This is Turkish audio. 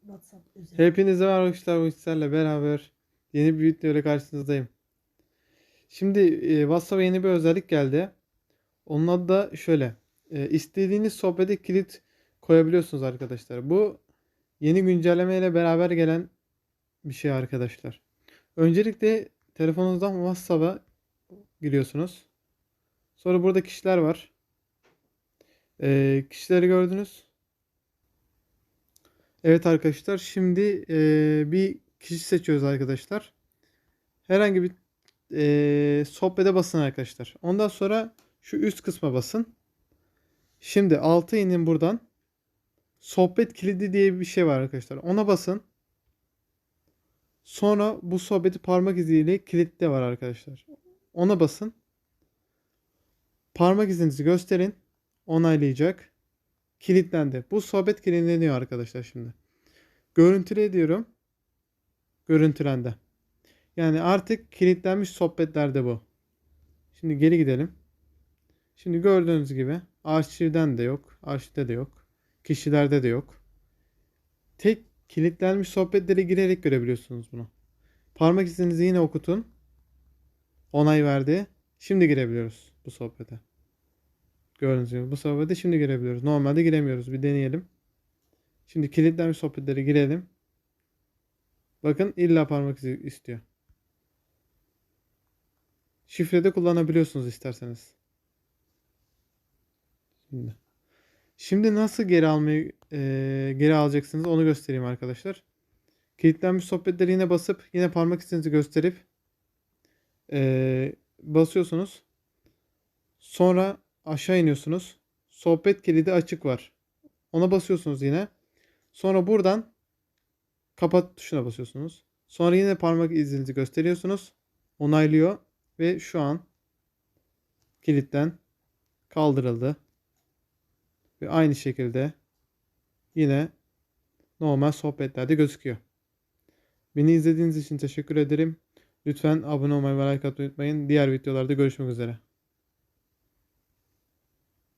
WhatsApp özel. Hepinize merhaba arkadaşlar. Bu sizlerle beraber yeni bir video ile karşınızdayım. Şimdi e, WhatsApp'a yeni bir özellik geldi. Onun adı da şöyle. E, istediğiniz sohbete kilit koyabiliyorsunuz arkadaşlar. Bu yeni güncelleme ile beraber gelen bir şey arkadaşlar. Öncelikle telefonunuzdan WhatsApp'a giriyorsunuz. Sonra burada kişiler var. E, kişileri gördünüz. Evet arkadaşlar şimdi eee, bir kişi seçiyoruz arkadaşlar. Herhangi bir eee sohbete basın arkadaşlar. Ondan sonra şu üst kısma basın. Şimdi alta inin buradan. Sohbet kilidi diye bir şey var arkadaşlar. Ona basın. Sonra bu sohbeti parmak iziyle kilitle var arkadaşlar. Ona basın. Parmak izinizi gösterin. Onaylayacak. Kilitlendi. Bu sohbet kilitleniyor arkadaşlar şimdi. Görüntüle diyorum. Görüntülendi. Yani artık kilitlenmiş sohbetlerde bu. Şimdi geri gidelim. Şimdi gördüğünüz gibi arşivden de yok. Arşivde de yok. Kişilerde de yok. Tek kilitlenmiş sohbetlere girerek görebiliyorsunuz bunu. Parmak izinizi yine okutun. Onay verdi. Şimdi girebiliyoruz bu sohbete. Gördüğünüz gibi bu sohbete şimdi girebiliyoruz. Normalde giremiyoruz. Bir deneyelim. Şimdi kilitlenmiş sohbetlere girelim. Bakın illa parmak izi istiyor. Şifrede kullanabiliyorsunuz isterseniz. Şimdi. Şimdi nasıl geri almayı eee, geri alacaksınız onu göstereyim arkadaşlar. Kilitlenmiş sohbetleri yine basıp yine parmak izinizi gösterip eee, basıyorsunuz. Sonra aşağı iniyorsunuz. Sohbet kilidi açık var. Ona basıyorsunuz yine. Sonra buradan kapat tuşuna basıyorsunuz. Sonra yine parmak izinizi gösteriyorsunuz. Onaylıyor ve şu an kilitten kaldırıldı. Ve aynı şekilde yine normal sohbetlerde gözüküyor. Beni izlediğiniz için teşekkür ederim. Lütfen abone olmayı ve like atmayı unutmayın. Diğer videolarda görüşmek üzere.